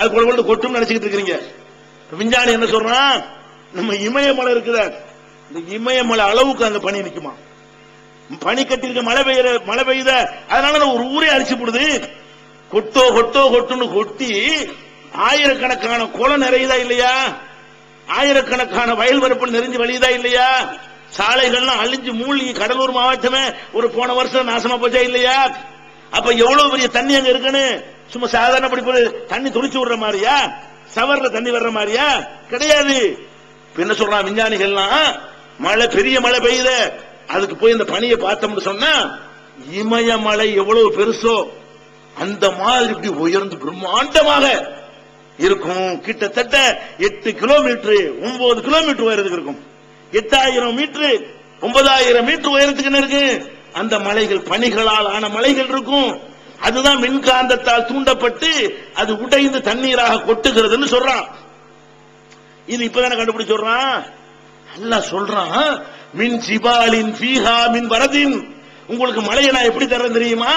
அது கொண்டு கொண்டு கொட்டும் நினைச்சுக்கிட்டு இருக்கிறீங்க. விஞ்ஞானி என்ன சொல்றான் நம்ம இமயமலை இருக்குதா இந்த இமயமலை அளவுக்கு அங்க பனி நிக்குமா? பனி கட்டிருக்க மழை பெய்யுற மழை பெய்யுத? அதனால ஒரு ஊரே அரிச்சு போடுது. கொட்டோ கொட்டோ கொட்டுன்னு கொட்டி ஆயிரக்கணக்கான குளம் நிறையுதா இல்லையா? ஆயிரக்கணக்கான வயல் வரப்பு நெறிஞ்சு வழியுதா இல்லையா? சாலைகள்லாம் அழிஞ்சு மூழ்கி கடலூர் மாவட்டமே ஒரு போன வருஷம் நாசமா போச்சா இல்லையா? அப்ப எவ்வளவு பெரிய தண்ணி அங்க இருக்குன்னு? சும்மா சாதாரண படிப்பு தண்ணி துளிச்சு விடுற மாதிரியா? சவர்ல தண்ணி வர்ற மாதிரியா? கிடையாது. என்ன சொல்றான் விஞ்ஞானிகள்லாம்? மழை பெரிய மழை பெய்யுத. அதுக்கு போய் இந்த பனியை பார்த்தோம்னு சொன்னா இமயமலை எவ்வளவு பெருசோ அந்த மாதிரி இப்படி உயர்ந்து பிரம்மாண்டமாக இருக்கும். கிட்டத்தட்ட எட்டு கிலோமீட்டர் ஒன்பது கிலோமீட்டர் உயரத்துக்கு இருக்கும். எட்டாயிரம் மீட்டர் ஒன்பதாயிரம் மீட்டர் உயரத்துக்கு என்ன இருக்கு? அந்த மலைகள் பனிகளால் ஆன மலைகள் இருக்கும். அதுதான் மின்காந்தத்தால் தூண்டப்பட்டு அது உடைந்து தண்ணீராக கொட்டுகிறதுன்னு சொல்றான். இது இப்பதானே கண்டுபிடிச்சு சொல்றான்? அல்லாஹ் சொல்றான். மின் ஜிபாலின் பீஹா மின் வரதின். உங்களுக்கு மலையை நான் எப்படி தரேன் தெரியுமா?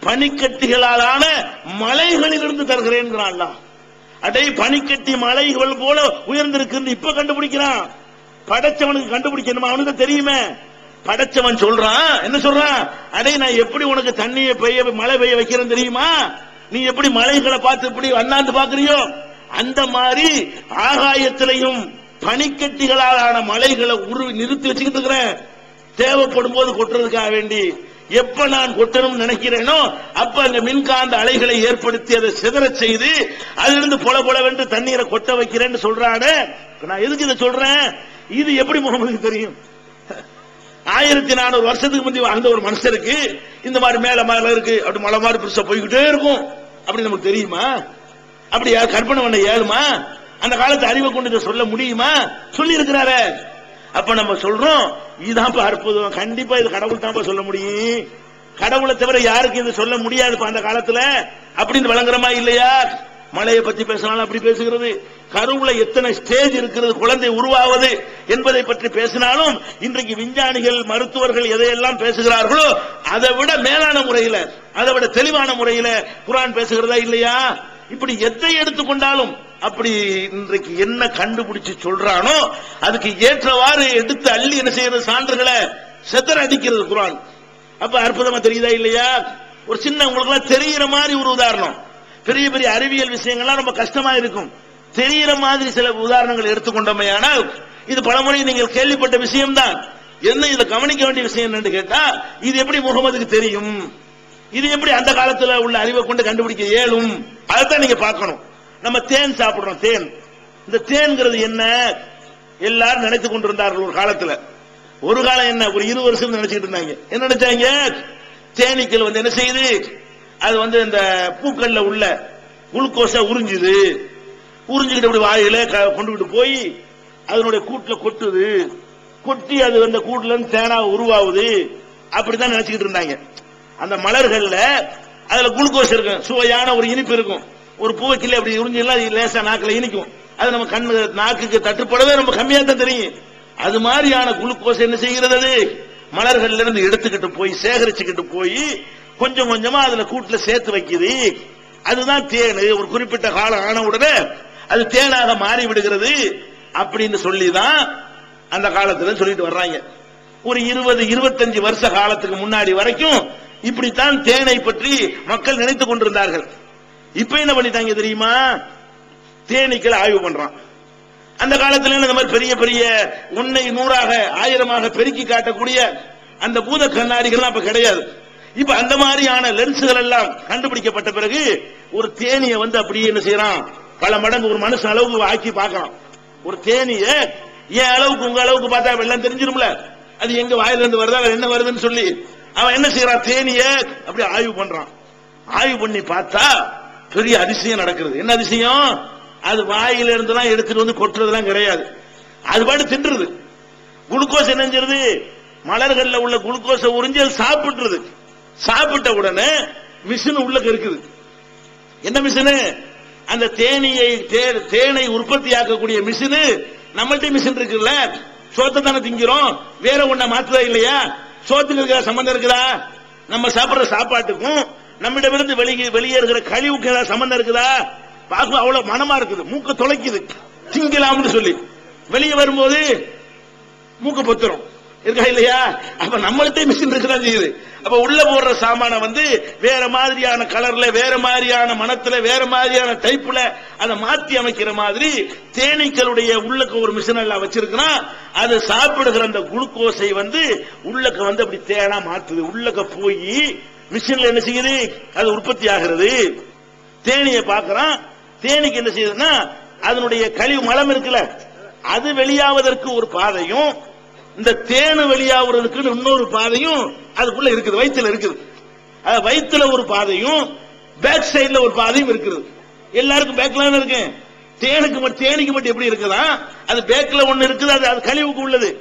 பனிக்கட்டிகளாலான மலைகளிலிருந்து தருகிறேன் அல்லாஹ் அடே பனிக்கட்டி மலைகள் போல உயர்ந்திருக்கு இப்ப கண்டுபிடிக்கிறான். படைச்சவனுக்கு கண்டுபிடிக்கணுமா? அவனுக்கு தெரியுமே. படைச்சவன் சொல்றான். என்ன சொல்றான்? அடே நான் எப்படி உனக்கு தண்ணியை பெய்ய மழை பெய்ய வைக்கிறேன் தெரியுமா? நீ எப்படி மலைகளை பார்த்து இப்படி அண்ணாந்து பாக்குறியோ அந்த மாதிரி ஆகாயத்திலையும் பனிக்கட்டிகளால் ஆன மலைகளை உருவி நிறுத்தி வச்சுக்கிட்டு இருக்கிறேன். தேவைப்படும் போது கொட்டுறதுக்காக வேண்டி. எப்ப நான் கொட்டணும்னு நினைக்கிறேனோ அப்ப அங்க மின்காந்த அலைகளை ஏற்படுத்தி அதை சிதறச் செய்து அதிலிருந்து பொல பொலவென்று தண்ணீரை கொட்ட வைக்கிறேன்னு சொல்றானே. நான் எதுக்கு இதை சொல்றேன்? இது எப்படி முகமதுக்கு தெரியும்? ஆயிரத்தி நானூறு வருஷத்துக்கு முந்தி வாழ்ந்த ஒரு மனுஷருக்கு இந்த மாதிரி மேல மேல இருக்கு அப்படி மலை மாதிரி பெருசா போய்கிட்டே இருக்கும். அப்படி நமக்கு தெரியுமா? அப்படி கற்பனை பண்ண ஏழுமா அந்த காலத்து அறிவை கொண்டு இதை சொல்ல முடியுமா? சொல்லி இருக்கிறாரு அப்ப நம்ம சொல்றோம் இதுதான் அற்புதம். கண்டிப்பா இது கடவுள் தான் சொல்ல முடியும். கடவுளை தவிர யாருக்கு இது சொல்ல முடியாது அந்த காலத்துல? அப்படின்னு வழங்குறமா இல்லையா? மலையை பத்தி பேசினாலும் அப்படி பேசுகிறது? கருவுல எத்தனை ஸ்டேஜ் இருக்கிறது? குழந்தை உருவாவது என்பதை பற்றி பேசினாலும் இன்றைக்கு விஞ்ஞானிகள் மருத்துவர்கள் எதையெல்லாம் பேசுகிறார்களோ அதை விட மேலான முறையில அதை விட தெளிவான முறையில குரான் பேசுகிறதா இல்லையா? இப்படி எதை எடுத்துக்கொண்டாலும் அப்படி இன்றைக்கு என்ன கண்டுபிடிச்சு சொல்றானோ அதுக்கு ஏற்றவாறு எடுத்து அள்ளி என்ன செய்யறது? சான்றுகளை செதற அடிக்கிறது குரான். அப்ப அற்புதமா தெரியுதா இல்லையா? ஒரு சின்ன உங்களுக்கு எல்லாம் தெரிகிற மாதிரி ஒரு உதாரணம். பெரிய பெரிய அறிவியல் விஷயங்கள்லாம் ரொம்ப கஷ்டமா இருக்கும். தெரிகிற மாதிரி சில உதாரணங்கள் எடுத்துக்கொண்டோமையானால் இது பலமுறை நீங்கள் கேள்விப்பட்ட விஷயம்தான். என்ன இதை கவனிக்க வேண்டிய விஷயம் என்னன்னு கேட்டா இது எப்படி முகமதுக்கு தெரியும்? இது எப்படி அந்த காலத்துல உள்ள அறிவை கொண்டு கண்டுபிடிக்க இயலும்? அதைத்தான் நீங்க பார்க்கணும். நம்ம தேன் சாப்பிடுறோம் தேன். இந்த தேன்கிறது என்ன? எல்லாரும் நினைத்துக் கொண்டிருந்தார்கள் ஒரு காலத்துல. ஒரு காலம் என்ன? ஒரு இரு வருஷம் நினைச்சிட்டு இருந்தாங்க. என்ன நினைச்சாங்க? தேனீக்கள் வந்து என்ன செய்யுது? அது வந்து இந்த பூக்கள்ல உள்ள குளுக்கோஸ உறிஞ்சுது. உறிஞ்சுக்கிட்டு அப்படி வாயில க- கொண்டுகிட்டு போய் அதனுடைய கூட்டுல கொட்டுது. கொட்டி அது அந்த கூட்டுல இருந்து தேனா உருவாகுது. அப்படிதான் நினைச்சுக்கிட்டு இருந்தாங்க. அந்த மலர்கள்ல அதுல குளுக்கோஸ் இருக்கும். சுவையான ஒரு இனிப்பு இருக்கும். ஒரு பூவைக்கில அப்படி உறிஞ்சிடலாம் அது லேசா நாக்கில் இனிக்கும். அது நம்ம கண்ணு நாக்குக்கு தட்டுப்படவே ரொம்ப கம்மியா தான் தெரியும். அது மாதிரியான குளுக்கோஸ் என்ன செய்கிறது அது? மலர்கள்ல இருந்து எடுத்துக்கிட்டு போய் சேகரிச்சுக்கிட்டு போய் கொஞ்சம் கொஞ்சமா அதுல கூட்டுல சேர்த்து வைக்குது. அதுதான் தேன். ஒரு குறிப்பிட்ட காலம் ஆன உடனே அது தேனாக மாறி விடுகிறது அப்படின்னு சொல்லிதான் அந்த காலத்துல சொல்லிட்டு வர்றாங்க. ஒரு இருபது இருபத்தஞ்சு வருஷ காலத்துக்கு முன்னாடி வரைக்கும் இப்படித்தான் தேனை பற்றி மக்கள் நினைத்துக் கொண்டிருந்தார்கள். இப்ப என்ன பண்ணிட்டாங்க தெரியுமா? தேனீக்களை ஆய்வு பண்றான். அந்த காலத்துல இந்த மாதிரி பெரிய பெரிய ஒன்னை நூறாக ஆயிரமாக பெருக்கி காட்டக்கூடிய அந்த பூத கண்ணாடிகள்லாம் அப்ப கிடையாது. இப்ப அந்த மாதிரியான லென்ஸ்கள் எல்லாம் கண்டுபிடிக்கப்பட்ட பிறகு ஒரு தேனியை வந்து அப்படியே என்ன செய்யறான்? பல மடங்கு ஒரு மனுஷன் அளவுக்கு ஆக்கி பார்க்கலாம் ஒரு தேனிய என் அளவுக்கு உங்க அளவுக்கு பார்த்தா எல்லாம் தெரிஞ்சிரும்ல? அது எங்க வாயில இருந்து வருதா என்ன வருதுன்னு சொல்லி அவன் என்ன செய்யறான்? தேனிய அப்படி ஆய்வு பண்றான். ஆய்வு பண்ணி பார்த்தா பெரிய அதிசயம் நடக்கிறது. என்ன அதிசயம்? அது வாயில இருந்தெல்லாம் எடுத்துட்டு வந்து கொட்டுறதுலாம் கிடையாது. அது பாட்டு தின்றுது குளுக்கோஸ் என்ன செஞ்சிருது? மலர்கள்ல உள்ள குளுக்கோஸை உறிஞ்சி அது சாப்பிட்டுருது. சாப்பிட்ட உடனே மிஷின் உள்ளக்க இருக்குது. என்ன மிஷினு? அந்த தேனியை தே- உற்பத்தி ஆக்கக்கூடிய மிஷினு நம்மள்ட்ட மிஷின் இருக்குல்ல? சோத்தை தானே திங்கிறோம். வேற ஒண்ண மாத்துதா இல்லையா? சோத்துக்கு இருக்கிற சம்பந்தம் இருக்குதா? நம்ம சாப்பிடுற சாப்பாட்டுக்கும் நம்மிடமிருந்து வெளியே வெளியேறுகிற கழிவுக்கு ஏதாவது சம்பந்தம் இருக்குதா? பார்க்க அவ்வளவு மனமா இருக்குது. மூக்க தொலைக்குது. திங்கலாம்னு சொல்லி. வெளியே வரும்போது மூக்க பொத்துரும். இருக்கா இல்லையா? அப்ப நம்மள்கிட்ட மிஷின் இருக்குதான் செய்யுது? அப்ப உள்ள போடுற சாமான வந்து வேற மாதிரியான கலர்ல வேற மாதிரியான மனத்துல வேற மாதிரியான டைப்ல அதை மாத்தி அமைக்கிற மாதிரி தேனீக்களுடைய உள்ளக்கு ஒரு மிஷின் எல்லாம் வச்சிருக்கிறான் அது சாப்பிடுகிற அந்த குளுக்கோஸை வந்து உள்ளக்க வந்து அப்படி தேனா மாத்துது. உள்ளக்க போய் மிஷின்ல என்ன செய்யுது? அது உற்பத்தி ஆகிறது. தேனியை பார்க்கறான். தேனிக்கு என்ன செய்யுதுன்னா அதனுடைய கழிவு மலம் இருக்குல்ல அது வெளியாவதற்கு ஒரு பாதையும் இந்த தேனு வெளியாவதற்கு இன்னொரு பாதையும் அதுக்குள்ள இருக்குது வயிற்றுல இருக்குது. அது வயித்துல ஒரு பாதையும் பேக் சைட்ல ஒரு பாதையும் இருக்குது. எல்லாருக்கும் பேக்ல இருக்கு? தேனுக்கு மட்டும் தேனிக்கு மட்டும் எப்படி இருக்குதா? அது பேக்ல ஒண்ணு இருக்குது அது அது கழிவுக்கு உள்ளது.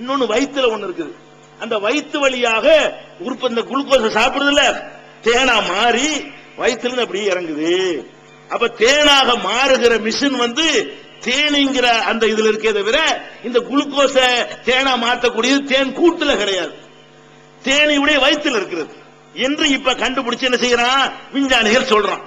இன்னொன்னு வயிற்றுல ஒண்ணு இருக்குது. அந்த வயிற்று வழியாக உறுப்பு இந்த குளுக்கோஸை சாப்பிடுதுல தேனா மாறி வயிற்றுல இருந்து அப்படியே இறங்குது. அப்ப தேனாக மாறுகிற மிஷின் வந்து தேனிங்கிற அந்த இதுல இருக்கே தவிர இந்த குளுக்கோஸ தேனா மாத்தக்கூடியது தேன் கூட்டுல கிடையாது. தேனியுடைய வயிற்றுல இருக்கிறது. என்று இப்ப கண்டுபிடிச்சு என்ன செய்யறான் விஞ்ஞானிகள் சொல்றான்.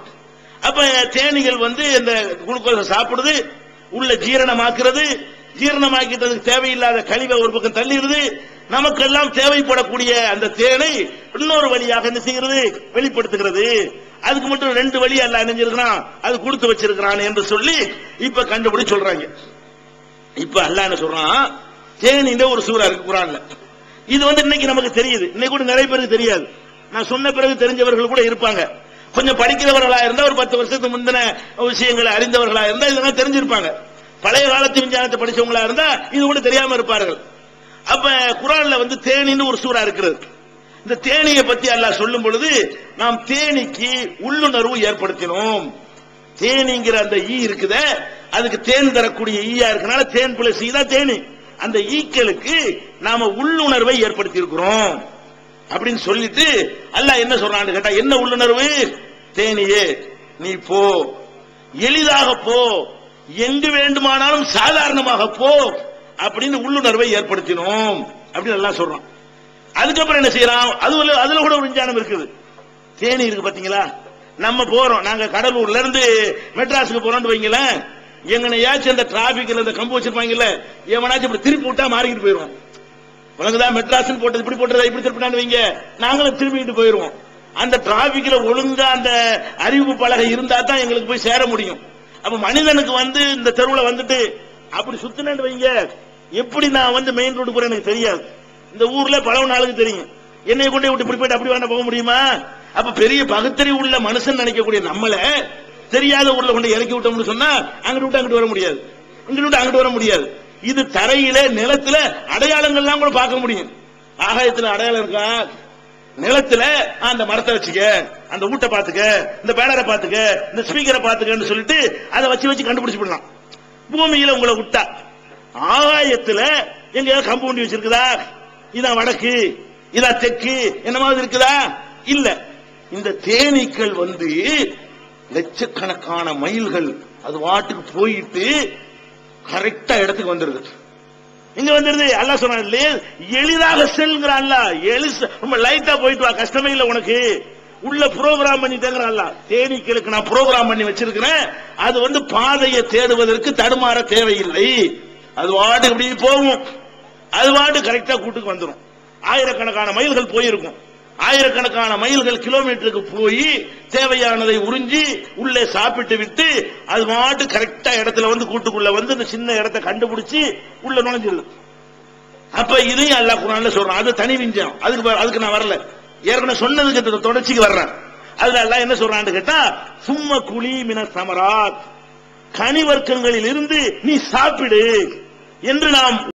அப்ப தேனிகள் வந்து இந்த குளுக்கோஸ் சாப்பிடுது உள்ள ஜீரணமாக்குறது ஜீரணமாக்கிட்டதுக்கு தேவையில்லாத கழிவை ஒரு பக்கம் தள்ளிடுது. நமக்கெல்லாம் தேவைப்படக்கூடிய அந்த தேனை இன்னொரு வழியாக என்ன செய்கிறது? வெளிப்படுத்துகிறது. அதுக்கு மட்டும் ரெண்டு வழி அல்ல அணிஞ்சிருக்கிறான் அது கொடுத்து வச்சிருக்கிறான் என்று சொல்லி இப்ப கண்டுபிடி சொல்றாங்க. இப்ப அல்ல என்ன சொல்றான்? தேனின்ற ஒரு சூறா இருக்கு குரான்ல. இது வந்து இன்னைக்கு நமக்கு தெரியுது. இன்னைக்கு கூட நிறைய பேருக்கு தெரியாது. நான் சொன்ன பிறகு தெரிஞ்சவர்கள் கூட இருப்பாங்க. கொஞ்சம் படிக்கிறவர்களா இருந்தா ஒரு பத்து வருஷத்துக்கு முந்தின விஷயங்களை அறிந்தவர்களா இருந்தா இதெல்லாம் தெரிஞ்சிருப்பாங்க. பழைய காலத்து விஞ்ஞானத்தை படிச்சவங்களா இருந்தா இது கூட தெரியாம இருப்பார்கள். அப்ப குரான்ல வந்து தேனின்னு ஒரு சூறா இருக்கிறது. இந்த தேனியை பத்தி அல்லாஹ் சொல்லும் பொழுது நாம் தேனிக்கு உள்ளுணர்வு ஏற்படுத்தினோம். தேனிங்கிற அந்த ஈ இருக்குத அதுக்கு தேன் தரக்கூடிய ஈயா இருக்கனால தேன் பிளஸ் ஈ தான். தேனி அந்த ஈக்களுக்கு நாம உள்ளுணர்வை ஏற்படுத்தி இருக்கிறோம் அப்படின்னு சொல்லிட்டு அல்லாஹ் என்ன சொல்றான்னு கேட்டா என்ன உள்ளுணர்வு? தேனியே நீ போ. எளிதாக போ. எங்கு வேண்டுமானாலும் சாதாரணமாக போ. அப்படின்னு உள்ளுணர்வை ஏற்படுத்தினோம். அப்படின்னு எல்லாம் சொல்றான். அதுக்கப்புறம் என்ன செய்யலாம்? அதுல அதுல கூட ஒரு விஞ்ஞானம் இருக்குது. தேனி இருக்கு பாத்தீங்களா? நம்ம போறோம். நாங்க கடலூர்ல இருந்து மெட்ராஸுக்கு போறோம்னு வைங்களேன். எங்கனையாச்சும் அந்த டிராபிக்ல இந்த கம்பு வச்சிருப்பாங்கல்ல எவனாச்சும் இப்படி திருப்பி விட்டா மாறிக்கிட்டு போயிருவோம் உனக்குதான் மெட்ராஸ் போட்டது இப்படி போட்டதா இப்படி திருப்பினான்னு வைங்க. நாங்களும் திரும்பிக்கிட்டு போயிருவோம் அந்த டிராபிக்ல ஒழுங்கா அந்த அறிவிப்பு பலகை இருந்தா தான் எங்களுக்கு போய் சேர முடியும். அப்ப மனிதனுக்கு வந்து இந்த தெருவுல வந்துட்டு அப்படி சுத்தினு வைங்க. எப்படி நான் வந்து மெயின் ரோடு போறேன் எனக்கு தெரியாது. இந்த ஊர்ல பல நாளுக்கு தெரியும். என்னை கொண்டு விட்டு இப்படி போயிட்டு அப்படி வேணா போக முடியுமா? அப்ப பெரிய பகுத்தறிவு உள்ள மனுஷன் நினைக்கக்கூடிய நம்மள தெரியாத ஊர்ல கொண்டு இறக்கி விட்டோம்னு சொன்னா அங்கிட்டு விட்டு அங்கிட்டு வர முடியாது. இங்கிட்டு விட்டு அங்கிட்டு வர முடியாது. இது தரையில நிலத்துல அடையாளங்கள்லாம் கூட பார்க்க முடியும். ஆகாயத்துல அடையாளம் இருக்கா? நிலத்துல அந்த மரத்தை வச்சுக்க அந்த ஊட்ட பாத்துக்க இந்த பேனரை பாத்துக்க இந்த ஸ்பீக்கரை பாத்துக்கன்னு சொல்லிட்டு அதை வச்சு வச்சு கண்டுபிடிச்சு விடலாம் பூமியில உங்களை விட்டா ஆகாயத்துல எங்க கம்பவுண்டி வச்சிருக்குதா? இதான் வடக்கு இதான் தெற்கு என்ன மாதிரி இருக்குதா? இல்ல. இந்த தேனீக்கள் வந்து லட்சக்கணக்கான மைல்கள் அது வாட்டுக்கு போயிட்டு கரெக்டா இடத்துக்கு வந்துருது. இங்க வந்துருது. அல்ல சொன்ன எளிதாக செல்கிறான்ல எளி ரொம்ப லைட்டா போயிட்டு வா. கஷ்டமே இல்லை உனக்கு. உள்ள ப்ரோக்ராம் பண்ணி அல்ல தேனீக்களுக்கு நான் ப்ரோக்ராம் பண்ணி வச்சிருக்கிறேன். அது வந்து பாதையை தேடுவதற்கு தடுமாற தேவையில்லை. அது வாட்டு இப்படி போகும். அது வாட்டு கரெக்டா கூட்டுக்கு வந்துரும். ஆயிரக்கணக்கான மைல்கள் போயிருக்கும். ஆயிரக்கணக்கான மைல்கள் கிலோமீட்டருக்கு போய் தேவையானதை உறிஞ்சி உள்ளே சாப்பிட்டு விட்டு அது மாட்டு கரெக்டா இடத்துல வந்து கூட்டுக்குள்ள வந்து இந்த சின்ன இடத்தை கண்டுபிடிச்சு உள்ள நுழைஞ்சிருது அப்ப இதையும் அல்லா குரான்ல சொல்றான். அது தனி விஞ்சம் அதுக்கு அதுக்கு நான் வரல. ஏற்கனவே சொன்னதுக்கு தொடர்ச்சிக்கு வர்றேன். அதுல எல்லாம் என்ன சொல்றான்னு கேட்டா சும்ம குழி மின சமராத். கனி வர்க்கங்களில் இருந்து நீ சாப்பிடு என்று நாம்